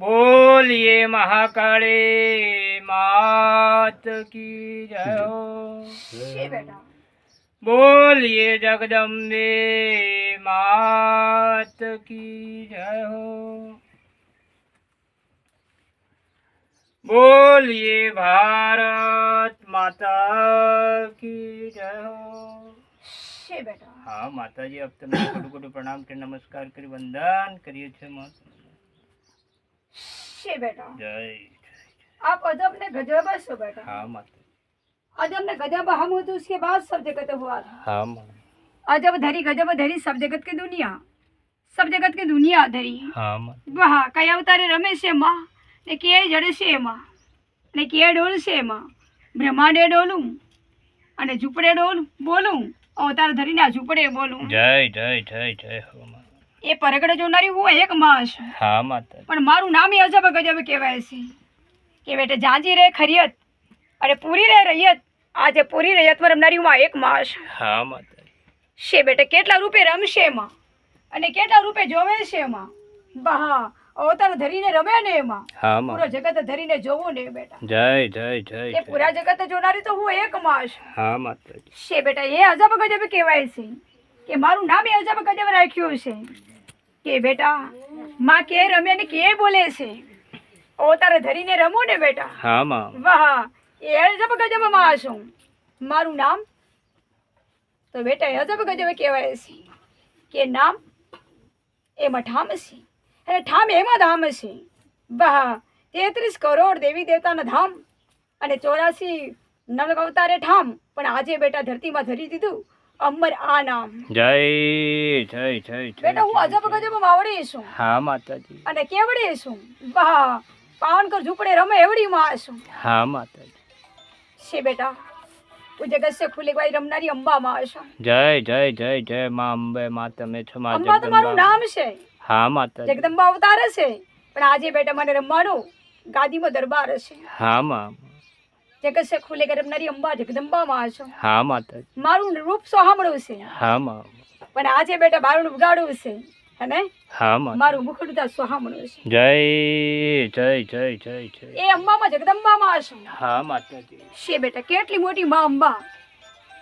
બોલીએ મહાકાળી માત કી જય હો. શી બેટા બોલીએ જગદંબે માત કી જય હો બોલીએ ભારત માતા કી જય હો શી બેટા હા માતાજી આપ તમને ખોટું ખોટું પ્રણામ કરી નમસ્કાર કરી વંદન કરીએ છીએ માતા શી બેટા જય आप अदब ने गजब सो बेटा હા માતા अदब ने गजब हम हो तो उसके बाद सब जगत हुआ था હા મા अजब धरी गजब धरी सब जगत की दुनिया सब जगत की दुनिया धरी હા મા વાહ કયા અવતારે રમે છે એમાં ને કે જડે છે એમાં ને કે ડોલ છે એમાં બ્રહ્માંડે ડોલું અને ઝૂંપડે ડોલું બોલું અવતાર ધરીને આ ઝૂંપડે બોલું જય જય જય જય હો મા એ પરગડે જોનારી હું એક માં છું. હા માતા પણ મારું નામ એ અજબ ગજબ કહેવાય છે. કે બેટે જાજી રે ખરિયત અને પૂરી રે રૈયત આજે પૂરી રૈયતમાં રમનારી હું એક માં છું. હા માતા છે બેટે કેટલા રૂપે રમશે એમાં અને કેટલા રૂપે જોવે છે એમાં બહા અવતાર ધરીને રમે ને એમાં હા પૂરો જગત ધરીને જોવું ને બેટા. જય જય જય એ પૂરા જગત જોનારી તો હું એક માં છું. હા માતા છે બેટા એ અજબ ગજબ કહેવાય છે. કે મારું નામ એ અજબ ગજબ રાખ્યું છે. કે બેટા માં કે રમે ને કે બોલે છે? અવતાર ધરીને રમો ને બેટા. હા માં. વાહ એ અજબ ગજબમાં છું મારું નામ? તો બેટા એ અજબ ગજબ કહેવાય છે. કે નામ? એમાં ઠામ છે. અને ઠામ એમાં ધામ છે. વાહ તેત્રીસ કરોડ દેવી દેવતાના ધામ અને ચોરાસી નવ અવતારે ઠામ. પણ આજે બેટા ધરતીમાં ધરી દીધું. અમર આ નામ. જય જય જય જય બેટા હું અજબ ગજબ માવડી છું. હા માતાજી. અને કેવડી છું? વાહ પાવનકર ઝૂપડે રમે એવડી માં છું. હા માતાજી. છે બેટા પૂજે જગત સે ખુલી વાળી રમનારી અંબા માં છું જય જય જય જય મા અંબે મા તમે છો માં અંબા તમારું નામ છે. હા માતાજી. જગદંબા અવતાર છે પણ આજે બેટા મને રમવાનું ગાદીમાં દરબાર છે હા મા. જગત ખુલે કરમનારી અંબા જગદંબા માં છો હા માતા મારું રૂપ સોહામણું છે. હા માં. પણ આજે બેટા બારણું ઉગાડવું છે. અને હા માં. મારું મુખડું સોહામણું છે. જય જય જય જય જય. એ અંબા માં જગદંબા માં છો હા માતાજી. છે બેટા કેટલી મોટી માં અંબા?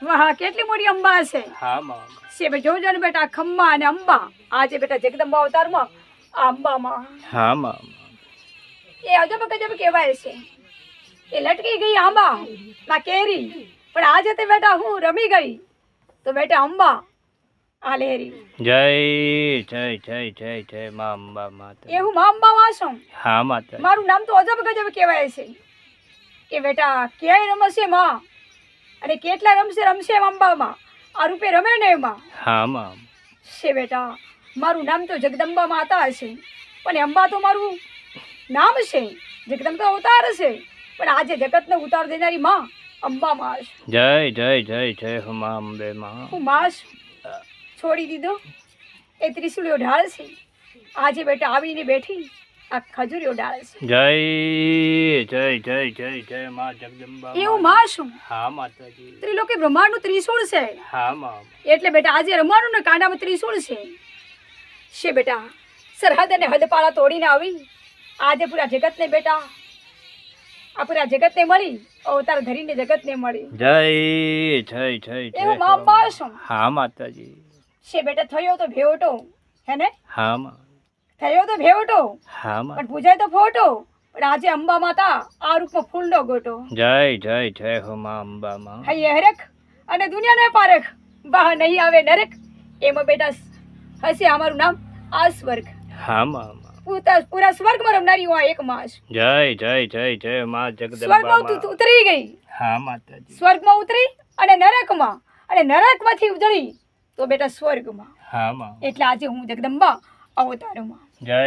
વાહ કેટલી મોટી અંબા છે. હા માં. છે બે જોજો ને બેટા ખમ્મા અને અંબા. આજે બેટા જગદંબા અવતારમાં અંબા અંબામાં હા મા. એ અજબ ગજબ કહેવાય છે. એ લટકી ગઈ આંબા ના કેરી. પણ આજે તે બેટા હું રમી ગઈ. તો બેટા અંબા આ લેરી. જય જય જય જય જય મા અંબા માતા. એ હું મા અંબા વાસમ હા માતા. મારું નામ તો અજબ ગજબ કહેવાય છે. કે બેટા ક્યાંય રમશે માં? અને કેટલા રમશે રમશે અંબામાં? આ રૂપે રમે ને એમાં હા મા. છે બેટા મારું નામ તો જગદંબા માતા છે પણ અંબા તો મારું નામ છે. જગદંબા અવતાર છે. પણ આજે જગતને ઉતાર દેનારી માં અંબા માસ. જય જય જય જય હો મા અંબે માં. હું માં છોડી દીધો. એ ત્રિશુળીઓ ઢાળ છે. આજે બેટા આવીને બેઠી આ ખજૂરીઓ ઢાળ છે. જય જય જય જય જય માં જગદંબા એવું માં શું હા? માતાજી. ત્રિલોકી બ્રહ્માંડનું ત્રિશુળ છે. હા માં એટલે બેટા આજે રમવાનું ને કાંડામાં ત્રિશુળ છે. છે બેટા. સરહદ અને હદપાળા તોડીને આવી. આજે પૂરા જગતને બેટા આ પૂરા જગતને મળી અવતાર ધરીને જગતને મળી. જય જય જય એવું માં. છું. હા માતાજી. છે બેટા થયો તો ભેવટો હે ને? હા મા. થયો તો ભેવટો. હા મા. પણ પૂજાય તો ફોટો. પણ આજે અંબા માતા આ રૂપમાં ફૂલનો ગોટો જય જય જય હો માં અંબા મા. હૈયે હરખ અને દુનિયાને પારખ. બહા નહીં આવે નરક. એમાં બેટા હશે અમારું નામ આ સ્વર્ગ હા મા. પૂરા સ્વર્ગમાં રમનારી હોય આ એક માસ. જય જય જય જય માં જગદંબા સ્વર્ગમાં ઉતરી ગઈ. હા માતાજી. સ્વર્ગમાં ઉતરી અને નરકમાં અને નરકમાંથી ઉજળી. તો બેટા સ્વર્ગમાં. હા માં. એટલે આજે હું જગદંબા અવતારમાં. જય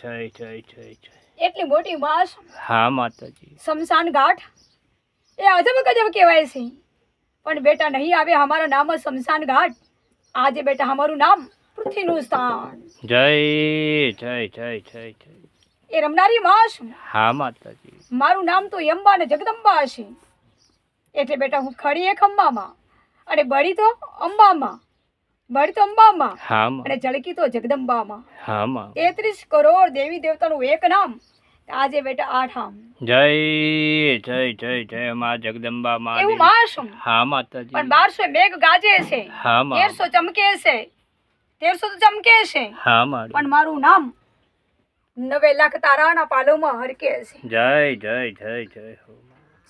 જય જય જય જય. એટલી મોટી માસ. હા માતાજી. શમશાન ઘાટ. એ અજબ ગજબ કહેવાય છે. પણ બેટા નહીં આવે અમારું નામ જ શમશાન ઘાટ. આજે બેટા અમારું નામ પૃથ્વીનું સ્થાન. જય જય જય જય જય. એ રમનારી માં છું. હા માતાજી. મારું નામ તો યંબા અને જગદંબા છે એટલે બેટા હું ખડી એક અંબામાં. અને બળી તો અંબામાં. બળી તો અંબામાં. હા અને માં તો જગદંબામાં. હા માં. તેત્રીસ કરોડ દેવી દેવતાનું એક નામ. આજે બેટા આઠ આમ. જય જય જય જય માં જગદંબા માં એવું દેવી. હા માતાજી. પણ બારસો મેઘ ગાજે છે. હા માં. ચમકે છે. તેરસો તો ચમકે છે. હા માડી પણ મારું નામ નવે લાખ તારાના પાલોમાં હરકે છે. જય જય જય જય હો.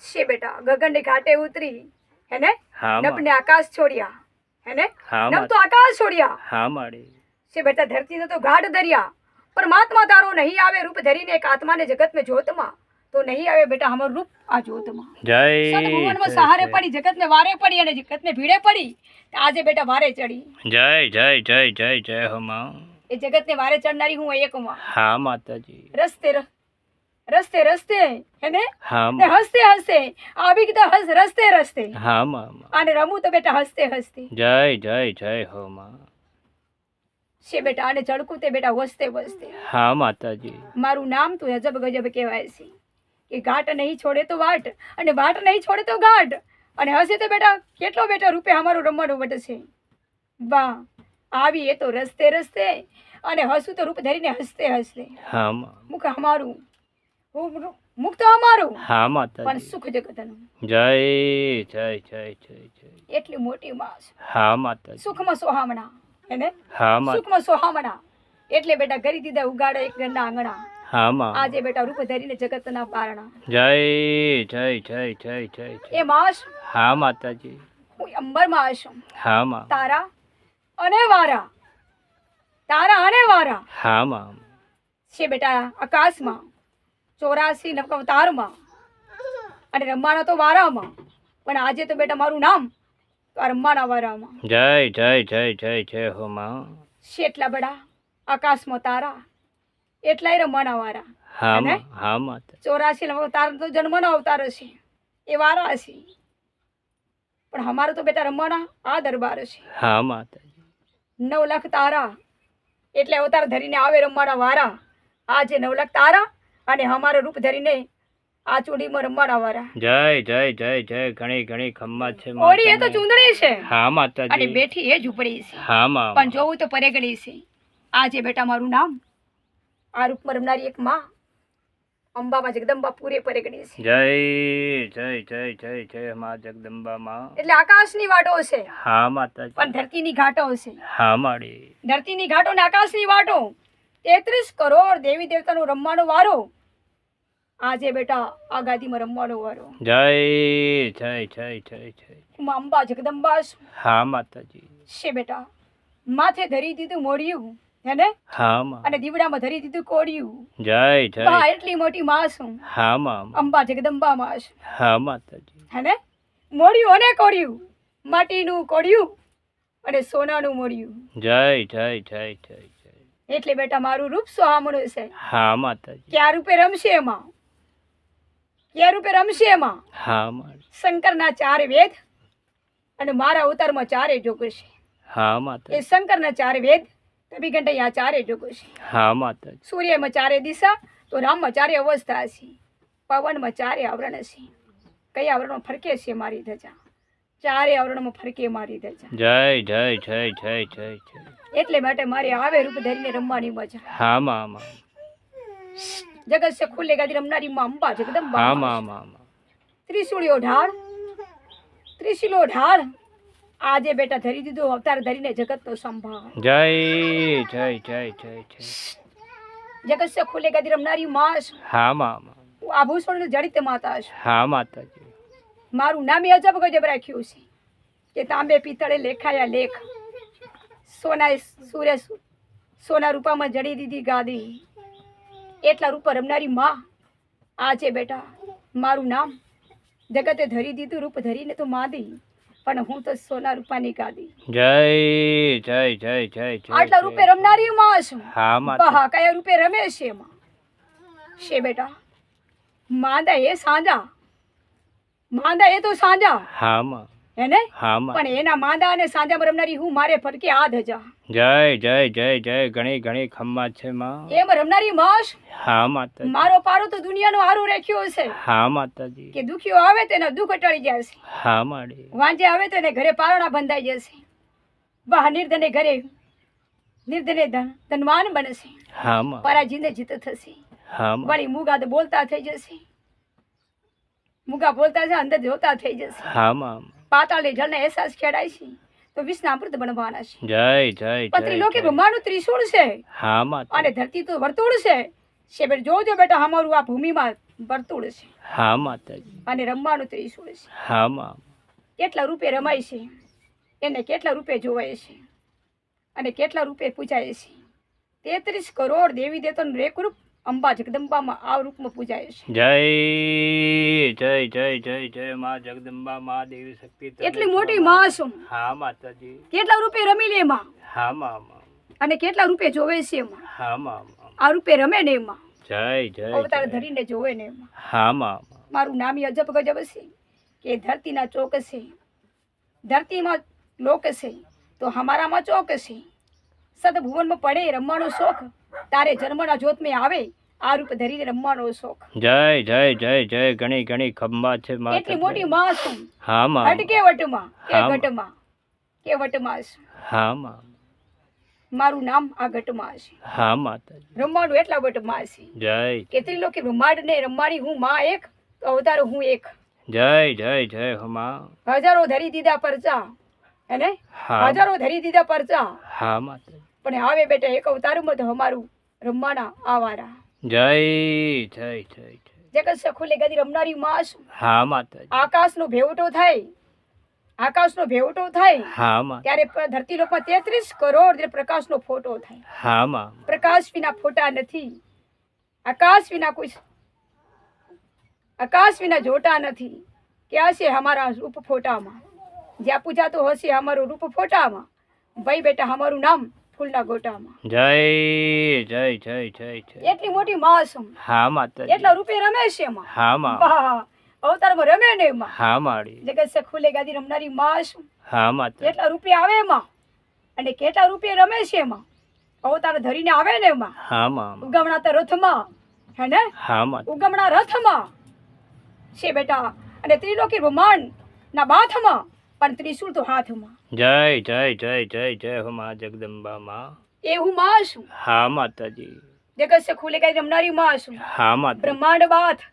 છે બેટા ગગનને ઘાટે ઉતરી હેને? નભને આકાશ છોડ્યા હેને? નભ તો આકાશ છોડ્યા. હા માડી છે બેટા ધરતીને તો ગાઢ દરિયા. પરમાત્મા તારો નહીં આવે રૂપ ધરીને એક આત્માને જગત મેં જોતમાં તો નહીં આવે બેટા અમારું રૂપ આ જોતમાં જય સદભુવનમાં સહારે પડી જગતને વારે પડી અને જગતને ભીડે પડી આજે બેટા વારે ચડી. જય જય જય જય જય હો માં એ જગતને વારે ચડનારી હું એકમાં. હા માતાજી. રસ્તે રસ્તે રસ્તે હેને હા ને માં. હસતે હસતે આવી ગીતા હસ રસ્તે રસ્તે. હા માં માં. અને રમું તો બેટા હસતે હસતે. જય જય જય હો માં છે બેટા અને ચડકું તે બેટા વસતે વસતે. હા માતાજી. મારું નામ તો અજબ ગજબ કહેવાય છે. કે ઘાટ નહીં છોડે તો વાટ અને વાટ નહીં છોડે તો ઘાટ અને હશે તો બેટા કેટલો બેટા રૂપે અમારું રમવાનું વટશે વાહ આવી એ તો રસ્તે રસ્તે અને હસું તો રૂપ ધરીને હસતે હસતે. મુખ અમારું. મુખ તો અમારું. હા પણ સુખ જગતનું. જય જય જય જય જય. એટલી મોટી માં હા માતા સુખમાં સોહામણા. એને હા સુખમાં સોહામણા. એટલે બેટા કરી દીધા ઉગાડે એક ગંડા આંગણા. આજે બેટા રૂપ ધરીને જગતના પારણા જય જય જય જય જય એ માશ હા માતાજી. હું અંબરમાં છું હા માં. તારા અને વારા. તારા અને વારા. હા માં. છે બેટા આકાશમાં ચોરાસી નવકવતારમાં અને રમવાના તો વારામાં. પણ આજે તો બેટા મારું નામ રમવાના વારામાં. જય જય જય જય જય હો માં. છે એટલા બડા આકાશમાં તારા. એટલાય રમણ હા માતા ચોરાસી નવ અવતાર તો જન્મનો અવતાર હશે. એ વારો હશે. પણ અમારો તો બેટા રમવાના આ દરબાર છે હા માતાજી. નવ લાખ તારા. એટલે અવતાર ધરીને આવે રમવાના વારા. આજે નવ લાખ તારા અને અમારો રૂપ ધરીને આ ચૂડીમાં રમવાના વારા. જય જય જય જય ઘણી ઘણી ખમ્મા છે ઓડી એ તો ચૂંદડી છે. હા અને બેઠી એ ઝૂંપડી છે. હા મા. પણ જોવું તો પરેગડી છે. આજે બેટા મારું નામ આ રૂપમાં રમનારી એક માં અંબામાં જગદંબા પૂરે પરેગડી છે. જય જય જય જય જય માં જગદંબા માં એટલે આકાશની વાટો છે. હા પણ ધરતીની ઘાટો છે. હા માડી. ધરતીની ઘાટો ને આકાશની વાટો. તેત્રીસ કરોડ દેવી દેવતાનો રમવાનો વારો. આજે બેટા આ ગાદીમાં રમવાનો વારો. જય જય જય જય જય. અંબા જગદંબા હા માતાજી. છે બેટા. માથે ધરી દીધું મોડિયું હેને હા માં. અને દીવડામાં ધરી દીધું કોડિયું જય જય. બા એટલી મોટી માં છું હા માં અંબા જગદંબા માં છું હા માતાજી. હેને મોડિયું અને કોડિયું માટીનું કોડિયું અને સોનાનું મોડિયું જય જય જય જય એટલે બેટા મારું રૂપ સોહામણું છે. હા માતાજી. ક્યાં રૂપે રમશે એમાં? ક્યાં રૂપે રમશે એમાં? હા માં. શંકરના ચાર વેદ અને મારા અવતારમાં ચારે જોગ છે. હા એ શંકરના ચાર વેદ કભી ઘંટા આ ચારે જોગો છે. હા માતાજી. સૂર્યમાં ચારે દિશા તો રામમાં ચારે અવસ્થા છે. પવનમાં ચારે આવરણ છે. કયા આવરણમાં ફરકે છે મારી ધજા? ચારે આવરણમાં ફરકે મારી ધજા. જય જય જય જય જય જય. એટલે માટે મારે આવે રૂપ ધરીને રમવાની મજા. હા મા મા જગત છે ખુલ્લે ગાદી રમનારી માં અંબા જગદંબા હા મા મા ત્રિશુળીઓ ઢાળ. ત્રિશુલો ઢાળ. આજે બેટા ધરી દીધો અવતાર ધરીને જગત તો સંભાળ. જય જય જય જય જય. જગત સે ખુલે ગાદી રમનારી માસ. હા માં હું આભૂષણ જડિત માતા છું હા માતાજી. મારું નામ એ અજબ ગજબ રાખ્યું છે કે તાંબે પિત્તળે લેખાયા લેખ. સોના સૂર્ય સોના રૂપામાં જડી દીધી ગાદી. એટલા રૂપ રમનારી માં. આજે બેટા મારું નામ જગતે ધરી દીધું રૂપ ધરીને તો માદી. પણ હું તો સોના રૂપાની ગાદી. જય જય જય જય જય આટલા રૂપે રમનારી માં છું હા માતા હા કયા રૂપે રમે છે એમાં? છે બેટા. માંદા એ સાંજા. માંદા એ તો સાંજા. હા માં. એને હા માં. પણ એના માંદા અને સાંજામાં રમનારી હું મારે ફરકે આ ધજા જય જય જય જય ઘણી ઘણી ખમ્મા છે માં. એમ રમનારી માસ? હા માતાજી. મારો પારો તો દુનિયાનો હારું રાખ્યો છે હા માતાજી. કે દુખ્યો આવે તેના દુઃખ ટળી જશે. હા માડી વાંજે આવે તેને ઘરે પારણા બંધાઈ જશે. વાહ નિર્ધને ઘરે. નિર્ધને ધનવાન બનશે. હા માં પરાજીને જીત થશે. હા માં વળી મુગા તો બોલતા થઈ જશે. મુગા બોલતા છે અંદર જોતા થઈ જશે. હા માં પાતાળે જળને અહેસાસ ખેડાય છે તો વિષ્ણામૃત બનવાના છે. જય જય પત્રી લોકે. બ્રહ્માંડનું ત્રિશૂળ છે. હા માતા અને ધરતી તો વર્તુળ છે. છે બેટા જોજો બેટા અમારું આ ભૂમિમાં વર્તુળ છે. હા માતાજી. અને રમવાનું ત્રિશૂળ છે. હા મા કેટલા રૂપે રમાય છે એને કેટલા રૂપે જોવાય છે અને કેટલા રૂપે પૂજાય છે. તેત્રીસ કરોડ દેવી દેવતાનું એક રૂપ અંબા જગદંબામાં આ રૂપમાં પૂજાય છે. જય જય જય જય જય માં જગદંબા માં દેવી શક્તિ એટલી મોટી. માં છું હા માતાજી. કેટલા રૂપે રમી લે એમાં? હા માં માં. અને કેટલા રૂપે જોવે છે એમાં? હા માં માં. આ રૂપે રમે ને એમાં. જય જય અવતાર ધરીને જોવે ને એમાં. હા માં માં. મારું નામ અજબ ગજબ છે કે ધરતીના ચોક છે. ધરતીમાં લોક છે તો હમારામાં ચોક છે. સદભુવનમાં પડે રમવાનો શોખ. તારે જન્મના જોત મેં આવે આ રૂપ ધરીને રમવાનો શોખ. જય જય જય જય ઘણી ઘણી ખંભા છે એટલી મોટી માં છું. હા માં. હટકે વટમાં કે હા. ઘટમાં કે વટમાં છું. હા માં. મારું નામ આ ઘટમાં છે. હા માતાજી. રમવાનું એટલા વટમાં છે. જય. કે ત્રિલોકી રમાડ ને રમવાની હું માં એક તો અવતાર હું એક. જય જય જય હો માં. હજારો ધરી દીધા પરચા હેને હજારો ધરી દીધા પરચા હા માતાજી. પણ હવે બેટા એક અવતારમાં તો અમારું રમવાના આવારા. જય જય જય જય. જગત સખુલે ગદી રમનારી માં છું. હા માતાજી. આકાશનો ભેવટો થાય. આકાશનો ભેવટો થાય હા ત્યારે ધરતી લોકમાં તેત્રીસ કરોડ જે પ્રકાશનો ફોટો થાય. હા પ્રકાશ વિના ફોટા નથી. આકાશ વિના કોઈ આકાશ વિના જોટા નથી. ક્યાં છે અમારા રૂપ ફોટામાં? જ્યાં પૂજાતો હશે અમારું રૂપ ફોટામાં. ભાઈ બેટા અમારું નામ ફૂલના ગોટામાં. જય જય જય જય જય. એટલી મોટી માં હા એટલા રૂપે રમે છે હા માં વાહ, અવતારમાં રમે ને એમાં? હા માડી. જગત સે ખુલે ગાદી રમનારી માં છું હા માતા. કેટલા રૂપિયા આવે એમાં? અને કેટલા રૂપિયા રમે છે એમાં? અવતાર ધરીને આવે ને એમાં? હા માં ઉગમણા તો રથમાં હે ને? હા માં ઉગમણા રથમાં. છે બેટા. અને ત્રિલોકી બ્રહ્માંડ ના બાથમાં પણ ત્રિશૂળ તો હાથમાં. જય જય જય જય જય હો માં જગદંબા માં. એવું માં છું. હા માતાજી. જગત સે ખુલે ગાદી રમનારી માં છું. હા માતા. બ્રહ્માંડ બાથ.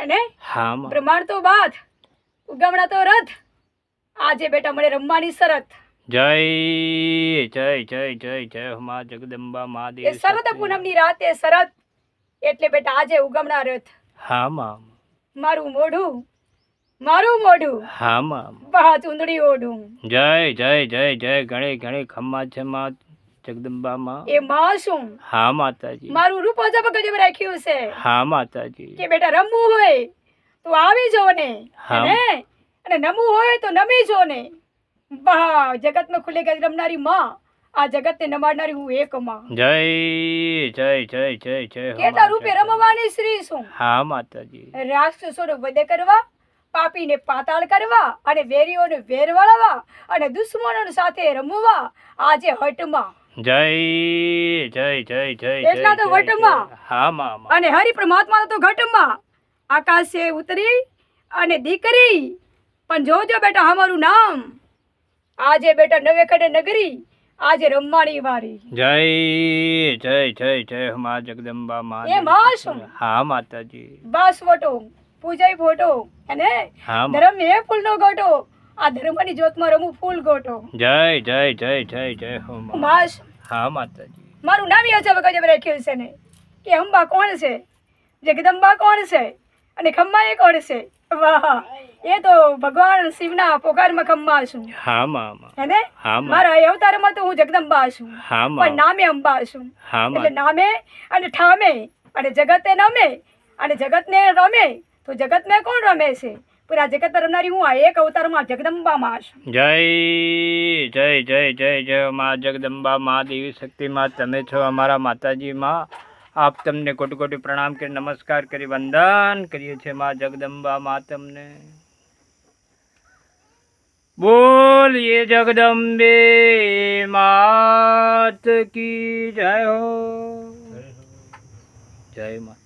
હે હા બ્રહ્માંડ તો બાદ ઉગમણા તો રથ. આજે બેટા મને રમવાની શરત. જય જય જય જય જય હમા જગદંબા મા દેવી શરદ પૂનમની રાતે શરત. એટલે બેટા આજે ઉગમણા રથ. હા માં. મારું મોઢું મારું મોઢું. હા માં. બહા ચૂંદડી ઓઢું જય જય જય જય ઘણી ઘણી ખમ્મા છે માં. જગદંબા માં એ માં શું હા માતાજી. મારું રૂપ અજબ ગજબ રાખ્યું છે. હા માતાજી. કે બેટા રમવું હોય તો આવી જો ને. અને નમવું હોય તો નમી જો ને. બહા જગતમાં ખુલે ગઈ રમનારી માં. આ જગતને નમાડનારી હું એક માં. જય જય જય જય જય કેટલા રૂપે રમવાની શ્રી શું હા માતાજી. રાક્ષસોનો વધ કરવા પાપીને પાતાળ કરવા અને વેરીઓને વેર વળવા અને દુશ્મનો સાથે રમવા આજે હટમાં. જય જય જય જય એટલા તો જય, જય, વટમાં. હા માં માં. અને હરિ પરમાત્મા તો ઘટમાં આકાશે ઉતરી અને દીકરી પણ જોજો બેટા અમારું નામ આજે બેટા નવે કડે નગરી આજે રમવાની વારી જય જય જય જય મા જગદંબા માં એ માં હા માતાજી બસ વટો પૂજાઈ ફોટો અને. ધર્મ એ ફૂલનો ગોટો આ ધર્મની જ્યોતમાં રમું ફૂલ ગોટો જય જય જય જય જય હો. માસ હા માતાજી. મારું નામ છે ગજબ રાખ્યું છે ને કે અંબા કોણ છે? જગદંબા કોણ છે? અને ખમ્મા એ કોણ છે? વાહ એ તો ભગવાન શિવના પોકારમાં ખમ્મા છું. હા માં માં. હે ને? હા મારા એ અવતારમાં તો હું જગદંબા છું. હા પણ નામે અંબા છું. હા એટલે નામે અને ઠામે. અને જગતે નમે. અને જગતને રમે. તો જગતને કોણ રમે છે? પૂરા જગત રમનારી હું એક એક અવતારમાં જગદંબા માં જય જય જય જય જય માં જગદંબા માં દેવી શક્તિ માં. તમે છો અમારા માતાજી માં. આપ તમને કોટી કોટી પ્રણામ કરી નમસ્કાર કરી વંદન કરીએ છીએ માં જગદંબા માં તમને. બોલીએ જગદંબે માત કી જય હો. જય માં.